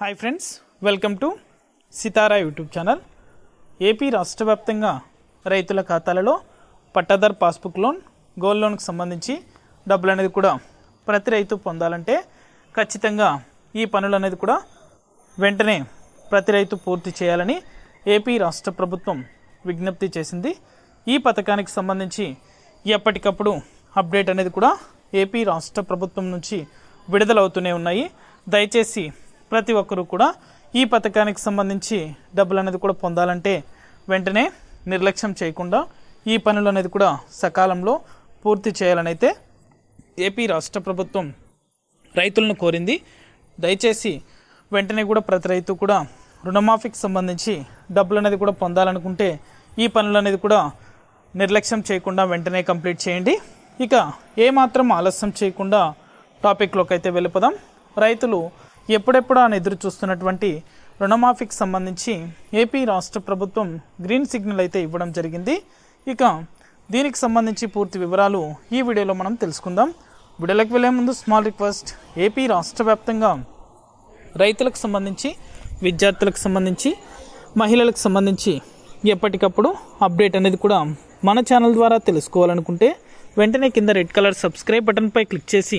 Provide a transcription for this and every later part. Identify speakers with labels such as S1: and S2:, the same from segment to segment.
S1: Hi friends welcome to Sitara YouTube channel AP రాష్ట్ర వ్యాప్తంగా రైతుల ఖాతాలలో పట్టాదార్ పాస్బుక్ లోన్ గోల్డ్ లోన్కి సంబంధించి డబ్బులు అనేది కూడా ప్రతి రైతు పొందాలంటే ఖచ్చితంగా ఈ పనులు అనేది కూడా వెంటనే ప్రతి రైతు పూర్తి చేయాలని ఏపీ రాష్ట్ర ప్రభుత్వం విజ్ఞప్తి చేసింది. ఈ పథకానికి సంబంధించి ఎప్పటికప్పుడు అప్డేట్ అనేది కూడా ఏపీ రాష్ట్ర ప్రభుత్వం నుంచి విడుదలవుతూనే ఉన్నాయి. దయచేసి ప్రతి ఒక్కరూ కూడా ఈ పథకానికి సంబంధించి డబ్బులు అనేది కూడా పొందాలంటే వెంటనే నిర్లక్ష్యం చేయకుండా ఈ పనులు అనేది కూడా సకాలంలో పూర్తి చేయాలని అయితే ఏపీ రాష్ట్ర ప్రభుత్వం రైతులను కోరింది. దయచేసి వెంటనే కూడా ప్రతి రైతు కూడా రుణమాఫీకి సంబంధించి డబ్బులు అనేది కూడా పొందాలనుకుంటే ఈ పనులు అనేది కూడా నిర్లక్ష్యం చేయకుండా వెంటనే కంప్లీట్ చేయండి. ఇక ఏమాత్రం ఆలస్యం చేయకుండా టాపిక్లోకి అయితే వెళ్ళిపోదాం. రైతులు ఎప్పుడెప్పుడు అని ఎదురు చూస్తున్నటువంటి రుణమాఫీకి సంబంధించి ఏపీ రాష్ట్ర ప్రభుత్వం గ్రీన్ సిగ్నల్ అయితే ఇవ్వడం జరిగింది. ఇక దీనికి సంబంధించి పూర్తి వివరాలు ఈ వీడియోలో మనం తెలుసుకుందాం. వీడియోలోకి వెళ్ళే ముందు స్మాల్ రిక్వెస్ట్ ఏపీ రాష్ట్ర వ్యాప్తంగా రైతులకు సంబంధించి విద్యార్థులకు సంబంధించి మహిళలకు సంబంధించి ఎప్పటికప్పుడు అప్డేట్ అనేది కూడా మన ఛానల్ ద్వారా తెలుసుకోవాలనుకుంటే వెంటనే కింద రెడ్ కలర్ సబ్స్క్రైబ్ బటన్పై క్లిక్ చేసి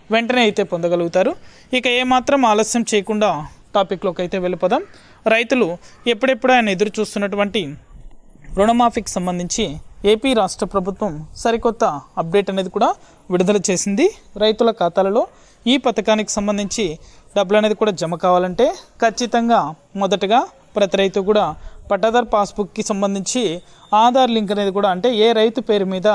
S1: వెంటనే అయితే పొందగలుగుతారు. ఇక ఏమాత్రం ఆలస్యం చేయకుండా టాపిక్లోకి అయితే వెళ్ళిపోదాం. రైతులు ఎప్పుడెప్పుడు ఆయన ఎదురు చూస్తున్నటువంటి రుణమాఫీకి సంబంధించి ఏపీ రాష్ట్ర ప్రభుత్వం సరికొత్త అప్డేట్ అనేది కూడా విడుదల చేసింది. రైతుల ఖాతాలలో ఈ పథకానికి సంబంధించి డబ్బులు అనేది కూడా జమ కావాలంటే ఖచ్చితంగా మొదటగా ప్రతి రైతు కూడా పట్టాదారు పాస్బుక్కి సంబంధించి ఆధార్ లింక్ అనేది కూడా అంటే ఏ రైతు పేరు మీద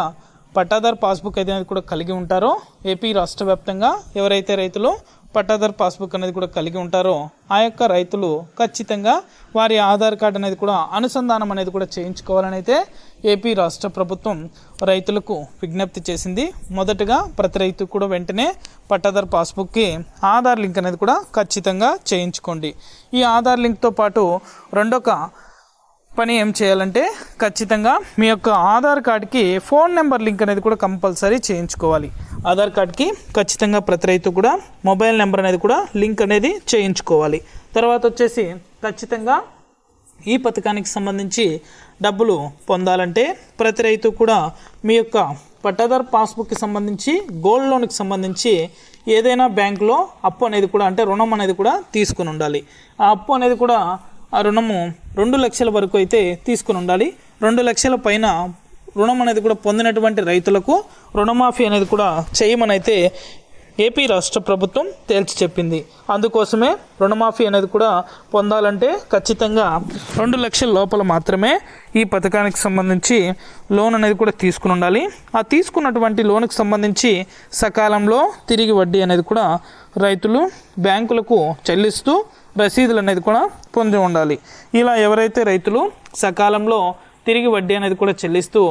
S1: పట్టాదార్ పాస్బుక్ అనేది కూడా కలిగి ఉంటారో ఏపీ రాష్ట్ర వ్యాప్తంగా ఎవరైతే రైతులు పట్టాదార్ పాస్బుక్ అనేది కూడా కలిగి ఉంటారో ఆ యొక్క రైతులు ఖచ్చితంగా వారి ఆధార్ కార్డు అనేది కూడా అనుసంధానం అనేది కూడా చేయించుకోవాలని అయితే ఏపీ రాష్ట్ర ప్రభుత్వం రైతులకు విజ్ఞప్తి చేసింది. మొదటగా ప్రతి రైతు కూడా వెంటనే పట్టాదార్ పాస్బుక్కి ఆధార్ లింక్ అనేది కూడా ఖచ్చితంగా చేయించుకోండి. ఈ ఆధార్ లింక్తో పాటు రెండొక పని ఏం చేయాలంటే ఖచ్చితంగా మీ యొక్క ఆధార్ కార్డ్కి ఫోన్ నెంబర్ లింక్ అనేది కూడా కంపల్సరీ చేయించుకోవాలి. ఆధార్ కార్డ్కి ఖచ్చితంగా ప్రతి రైతు కూడా మొబైల్ నెంబర్ అనేది కూడా లింక్ అనేది చేయించుకోవాలి. తర్వాత వచ్చేసి ఖచ్చితంగా ఈ పథకానికి సంబంధించి డబ్బులు పొందాలంటే ప్రతి రైతు కూడా మీ యొక్క పట్టాదార్ పాస్బుక్కి సంబంధించి గోల్డ్ లోన్కి సంబంధించి ఏదైనా బ్యాంకులో అప్పు అనేది కూడా అంటే రుణం అనేది కూడా తీసుకుని ఉండాలి. ఆ అప్పు అనేది కూడా ఆ రుణము రెండు లక్షల వరకు అయితే తీసుకుని ఉండాలి. రెండు లక్షల పైన రుణం అనేది కూడా పొందినటువంటి రైతులకు రుణమాఫీ అనేది కూడా చేయమని అయితే ఏపీ రాష్ట్ర ప్రభుత్వం తేల్చి చెప్పింది. అందుకోసమే రుణమాఫీ అనేది కూడా పొందాలంటే ఖచ్చితంగా రెండు లక్షల లోపల మాత్రమే ఈ పథకానికి సంబంధించి లోన్ అనేది కూడా తీసుకుని ఉండాలి. ఆ తీసుకున్నటువంటి లోన్కి సంబంధించి సకాలంలో తిరిగి వడ్డీ అనేది కూడా రైతులు బ్యాంకులకు చెల్లిస్తూ రసీదులు అనేది కూడా పొంది ఉండాలి. ఇలా ఎవరైతే రైతులు సకాలంలో తిరిగి వడ్డీ అనేది కూడా చెల్లిస్తూ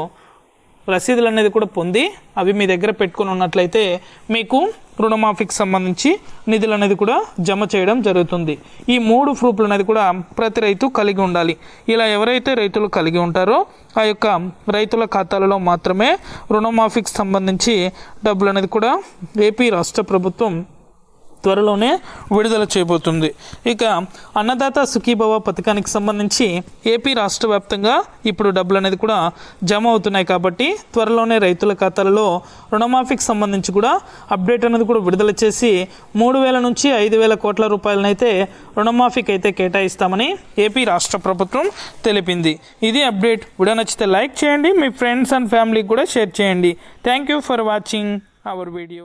S1: రసీదులు అనేది కూడా పొంది అవి మీ దగ్గర పెట్టుకుని ఉన్నట్లయితే మీకు రుణమాఫీకి సంబంధించి నిధులు అనేది కూడా జమ చేయడం జరుగుతుంది. ఈ మూడు ప్రూఫ్లు అనేది కూడా ప్రతి రైతు కలిగి ఉండాలి. ఇలా ఎవరైతే రైతులు కలిగి ఉంటారో ఆ యొక్క రైతుల ఖాతాలలో మాత్రమే రుణమాఫీకి సంబంధించి డబ్బులు అనేది కూడా ఏపీ రాష్ట్ర ప్రభుత్వం త్వరలోనే విడుదల చేయబోతుంది. ఇక అన్నదాత సుఖీభవ పథకానికి సంబంధించి ఏపీ రాష్ట్ర వ్యాప్తంగా ఇప్పుడు డబ్బులు అనేది కూడా జమ అవుతున్నాయి కాబట్టి త్వరలోనే రైతుల ఖాతాలలో రుణమాఫీకి సంబంధించి కూడా అప్డేట్ అనేది కూడా విడుదల చేసి మూడు వేల నుంచి ఐదు వేల కోట్ల రూపాయలనైతే రుణమాఫీకి అయితే కేటాయిస్తామని ఏపీ రాష్ట్ర ప్రభుత్వం తెలిపింది. ఇది అప్డేట్. వీడియో నచ్చితే లైక్ చేయండి. మీ ఫ్రెండ్స్ అండ్ ఫ్యామిలీకి కూడా షేర్ చేయండి. Thank you for watching our video.